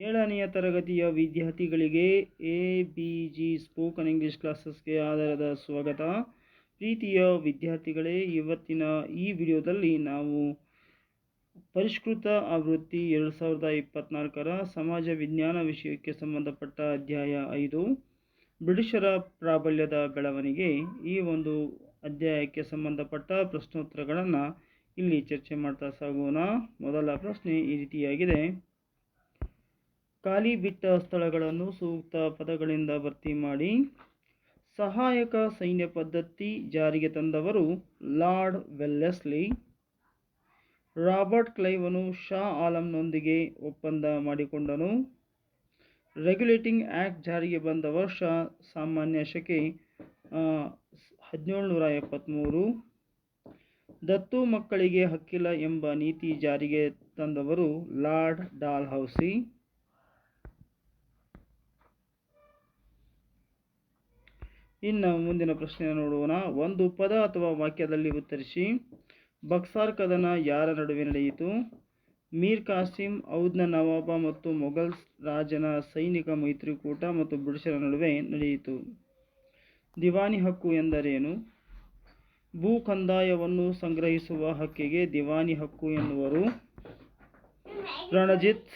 ಏಳನೆಯ ತರಗತಿಯ ವಿದ್ಯಾರ್ಥಿಗಳಿಗೆ A B G spoken English ಕ್ಲಾಸಸ್ಗೆ ಆಧಾರದ ಸ್ವಾಗತ. ಪ್ರೀತಿಯ ವಿದ್ಯಾರ್ಥಿಗಳೇ, ಇವತ್ತಿನ ಈ ವಿಡಿಯೋದಲ್ಲಿ ನಾವು ಪರಿಷ್ಕೃತ ಆವೃತ್ತಿ ಎರಡು ಸಾವಿರದ ಇಪ್ಪತ್ನಾಲ್ಕರ ಸಮಾಜ ವಿಜ್ಞಾನ ವಿಷಯಕ್ಕೆ ಸಂಬಂಧಪಟ್ಟ ಅಧ್ಯಾಯ ಐದು, ಬ್ರಿಟಿಷರ ಪ್ರಾಬಲ್ಯದ ಬೆಳವಣಿಗೆ. ಈ ಒಂದು ಅಧ್ಯಾಯಕ್ಕೆ ಸಂಬಂಧಪಟ್ಟ ಪ್ರಶ್ನೋತ್ತರಗಳನ್ನು ಇಲ್ಲಿ ಚರ್ಚೆ ಮಾಡ್ತಾ ಸಾಗೋಣ. ಮೊದಲ ಪ್ರಶ್ನೆ ಈ ರೀತಿಯಾಗಿದೆ. ಖಾಲಿ ಬಿಟ್ಟ ಸ್ಥಳಗಳನ್ನು ಸೂಕ್ತ ಪದಗಳಿಂದ ಭರ್ತಿ ಮಾಡಿ ಸಹಾಯಕ ಸೈನ್ಯ ಪದ್ಧತಿ ಜಾರಿಗೆ ತಂದವರು ಲಾರ್ಡ್ ವೆಲ್ಲೆಸ್ಲಿ. ರಾಬರ್ಟ್ ಕ್ಲೈವನು ಶಾ ಆಲಂನೊಂದಿಗೆ ಒಪ್ಪಂದ ಮಾಡಿಕೊಂಡನು. ರೆಗ್ಯುಲೇಟಿಂಗ್ ಆ್ಯಕ್ಟ್ ಜಾರಿಗೆ ಬಂದ ವರ್ಷ ಸಾಮಾನ್ಯ ಶಕೆ ಹದಿನೇಳುನೂರ ಎಪ್ಪತ್ತ್ಮೂರು ದತ್ತು ಮಕ್ಕಳಿಗೆ ಹಕ್ಕಿಲ್ಲ ಎಂಬ ನೀತಿ ಜಾರಿಗೆ ತಂದವರು ಲಾರ್ಡ್ ಡಾಲ್ಹೌಸಿ. ಇನ್ನು ಮುಂದಿನ ಪ್ರಶ್ನೆಯನ್ನು ನೋಡೋಣ. ಒಂದು ಪದ ಅಥವಾ ವಾಕ್ಯದಲ್ಲಿ ಉತ್ತರಿಸಿ. ಬಕ್ಸಾರ್ ಕದನ ಯಾರ ನಡುವೆ ನಡೆಯಿತು? ಮೀರ್ ಕಾಸಿಂ, ಔದ್ನ ನವಾಬ ಮತ್ತು ಮೊಘಲ್ ರಾಜನ ಸೈನಿಕ ಮೈತ್ರಿಕೂಟ ಮತ್ತು ಬ್ರಿಟಿಷರ ನಡುವೆ ನಡೆಯಿತು. ದಿವಾನಿ ಹಕ್ಕು ಎಂದರೇನು? ಭೂ ಕಂದಾಯವನ್ನು ಸಂಗ್ರಹಿಸುವ ಹಕ್ಕಿಗೆ ದಿವಾನಿ ಹಕ್ಕು ಎನ್ನುವರು. ರಣಜಿತ್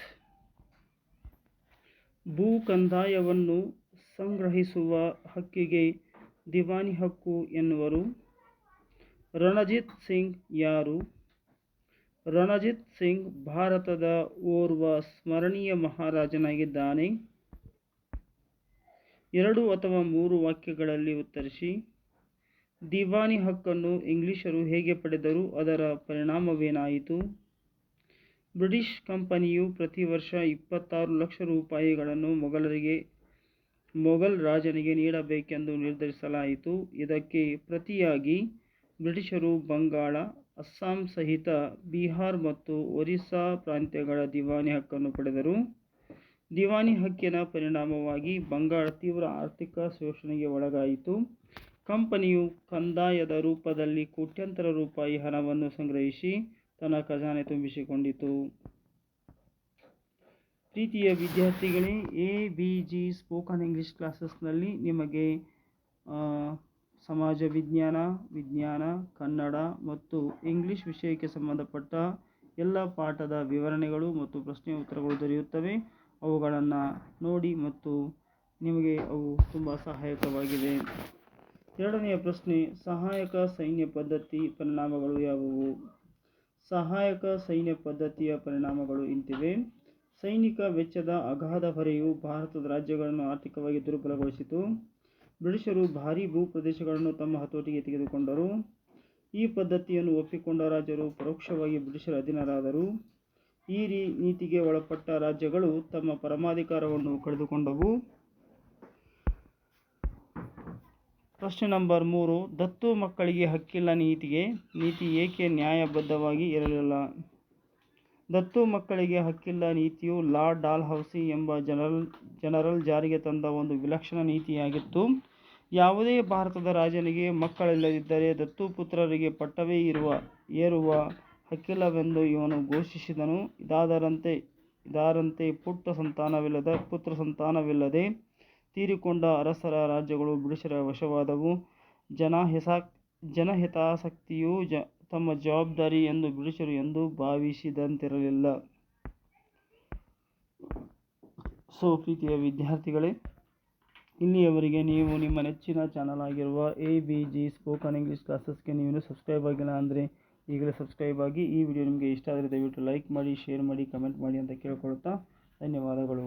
ಭೂ ಕಂದಾಯವನ್ನು ಸಂಗ್ರಹಿಸುವ ಹಕ್ಕಿಗೆ ದಿವಾನಿ ಹಕ್ಕು ಎನ್ನುವರು. ರಣಜಿತ್ ಸಿಂಗ್ ಯಾರು? ರಣಜಿತ್ ಸಿಂಗ್ ಭಾರತದ ಓರ್ವ ಸ್ಮರಣೀಯ ಮಹಾರಾಜನಾಗಿದ್ದಾನೆ. ಎರಡು ಅಥವಾ ಮೂರು ವಾಕ್ಯಗಳಲ್ಲಿ ಉತ್ತರಿಸಿ. ದಿವಾನಿ ಹಕ್ಕನ್ನು ಇಂಗ್ಲಿಷರು ಹೇಗೆ ಪಡೆದರು? ಅದರ ಪರಿಣಾಮವೇನಾಯಿತು? ಬ್ರಿಟಿಷ್ ಕಂಪನಿಯು ಪ್ರತಿ ವರ್ಷ ಇಪ್ಪತ್ತಾರು ಲಕ್ಷ ರೂಪಾಯಿಗಳನ್ನು ಮೊಘಲರಿಗೆ ಮೊಘಲ್ ರಾಜನಿಗೆ ನೀಡಬೇಕೆಂದು ನಿರ್ಧರಿಸಲಾಯಿತು. ಇದಕ್ಕೆ ಪ್ರತಿಯಾಗಿ ಬ್ರಿಟಿಷರು ಬಂಗಾಳ, ಅಸ್ಸಾಂ ಸಹಿತ ಬಿಹಾರ್ ಮತ್ತು ಒರಿಸ್ಸಾ ಪ್ರಾಂತ್ಯಗಳ ದಿವಾನಿ ಹಕ್ಕನ್ನು ಪಡೆದರು. ದಿವಾನಿ ಹಕ್ಕಿನ ಪರಿಣಾಮವಾಗಿ ಬಂಗಾಳ ತೀವ್ರ ಆರ್ಥಿಕ ಶೋಷಣೆಗೆ ಒಳಗಾಯಿತು. ಕಂಪನಿಯು ಕಂದಾಯದ ರೂಪದಲ್ಲಿ ಕೋಟ್ಯಂತರ ರೂಪಾಯಿ ಹಣವನ್ನು ಸಂಗ್ರಹಿಸಿ ತನ್ನ ಖಜಾನೆ ತುಂಬಿಸಿಕೊಂಡಿತು. ಪ್ರೀತಿಯ ವಿದ್ಯಾರ್ಥಿಗಳೇ, A, B, G spoken English ಕ್ಲಾಸಸ್ನಲ್ಲಿ ನಿಮಗೆ ಸಮಾಜ ವಿಜ್ಞಾನ ವಿಜ್ಞಾನ, ಕನ್ನಡ ಮತ್ತು ಇಂಗ್ಲಿಷ್ ವಿಷಯಕ್ಕೆ ಸಂಬಂಧಪಟ್ಟ ಎಲ್ಲ ಪಾಠದ ವಿವರಣೆಗಳು ಮತ್ತು ಪ್ರಶ್ನೆ ಉತ್ತರಗಳು ದೊರೆಯುತ್ತವೆ. ಅವುಗಳನ್ನು ನೋಡಿ ಮತ್ತು ನಿಮಗೆ ಅವು ತುಂಬ ಸಹಾಯಕವಾಗಿವೆ. ಎರಡನೆಯ ಪ್ರಶ್ನೆ, ಸಹಾಯಕ ಸೈನ್ಯ ಪದ್ಧತಿ ಪರಿಣಾಮಗಳು ಯಾವುವು? ಸಹಾಯಕ ಸೈನ್ಯ ಪದ್ಧತಿಯ ಪರಿಣಾಮಗಳು ಇಂತಿವೆ. ಸೈನಿಕ ವೆಚ್ಚದ ಅಗಾಧ ಹೊರೆಯು ಭಾರತದ ರಾಜ್ಯಗಳನ್ನು ಆರ್ಥಿಕವಾಗಿ ದುರ್ಬಲಗೊಳಿಸಿತು. ಬ್ರಿಟಿಷರು ಭಾರೀ ಭೂಪ್ರದೇಶಗಳನ್ನು ತಮ್ಮ ಹತೋಟಿಗೆ ತೆಗೆದುಕೊಂಡರು. ಈ ಪದ್ಧತಿಯನ್ನು ಒಪ್ಪಿಕೊಂಡ ರಾಜರು ಪರೋಕ್ಷವಾಗಿ ಬ್ರಿಟಿಷರ ಅಧೀನರಾದರು. ಈ ರೀ ನೀತಿಗೆ ಒಳಪಟ್ಟ ರಾಜ್ಯಗಳು ತಮ್ಮ ಪರಮಾಧಿಕಾರವನ್ನು ಕಳೆದುಕೊಂಡವು. ಪ್ರಶ್ನೆ ನಂಬರ್ ಮೂರು, ದತ್ತು ಮಕ್ಕಳಿಗೆ ಹಕ್ಕಿಲ್ಲ ನೀತಿಗೆ, ನೀತಿ ಏಕೆ ನ್ಯಾಯಬದ್ಧವಾಗಿ ಇರಲಿಲ್ಲ? ದತ್ತು ಮಕ್ಕಳಿಗೆ ಹಕ್ಕಿಲ್ಲ ನೀತಿಯು ಲಾರ್ಡ್ ಡಾಲ್ಹೌಸಿ ಎಂಬ ಜನರಲ್ ಜನರಲ್ ಜಾರಿಗೆ ತಂದ ಒಂದು ವಿಲಕ್ಷಣ ನೀತಿಯಾಗಿತ್ತು. ಯಾವುದೇ ಭಾರತದ ರಾಜನಿಗೆ ಮಕ್ಕಳಿಲ್ಲದಿದ್ದರೆ ದತ್ತು ಪುತ್ರರಿಗೆ ಪಟ್ಟವೇ ಇರುವ, ಏರುವ ಹಕ್ಕಿಲ್ಲವೆಂದು ಇವನು ಘೋಷಿಸಿದನು. ಇದಾದರಂತೆ, ಇದಾರಂತೆ ಪುಟ್ಟ ಸಂತಾನವಿಲ್ಲದ ಪುತ್ರ ಸಂತಾನವಿಲ್ಲದೆ ತೀರಿಕೊಂಡ ಅರಸರ ರಾಜ್ಯಗಳು ಬ್ರಿಟಿಷರ ವಶವಾದವು. ಜನ ಜನಹಿಸಾ ಜನಹಿತಾಸಕ್ತಿಯು ಜ ತಮ್ಮ ಜವಾಬ್ದಾರಿ ಎಂದು ಬ್ರಿಟಿಷರು ಎಂದೂ ಭಾವಿಸಿದಂತಿರಲಿಲ್ಲ. ಸೊ ಪ್ರೀತಿಯ ವಿದ್ಯಾರ್ಥಿಗಳೇ, ಇಲ್ಲಿಯವರೆಗೆ ನೀವು ನಿಮ್ಮ ನೆಚ್ಚಿನ ಚಾನಲ್ ಆಗಿರುವ A B G spoken English ಕ್ಲಾಸಸ್ಗೆ ನೀವು ಸಬ್ಸ್ಕ್ರೈಬ್ ಆಗಿಲ್ಲ ಅಂದರೆ ಈಗಲೇ ಸಬ್ಸ್ಕ್ರೈಬ್ ಆಗಿ ಈ ವಿಡಿಯೋ ನಿಮಗೆ ಇಷ್ಟ ಆದರೆ ದಯವಿಟ್ಟು ಲೈಕ್ ಮಾಡಿ, ಶೇರ್ ಮಾಡಿ, ಕಮೆಂಟ್ ಮಾಡಿ ಅಂತ ಕೇಳ್ಕೊಳ್ತಾ ಧನ್ಯವಾದಗಳು.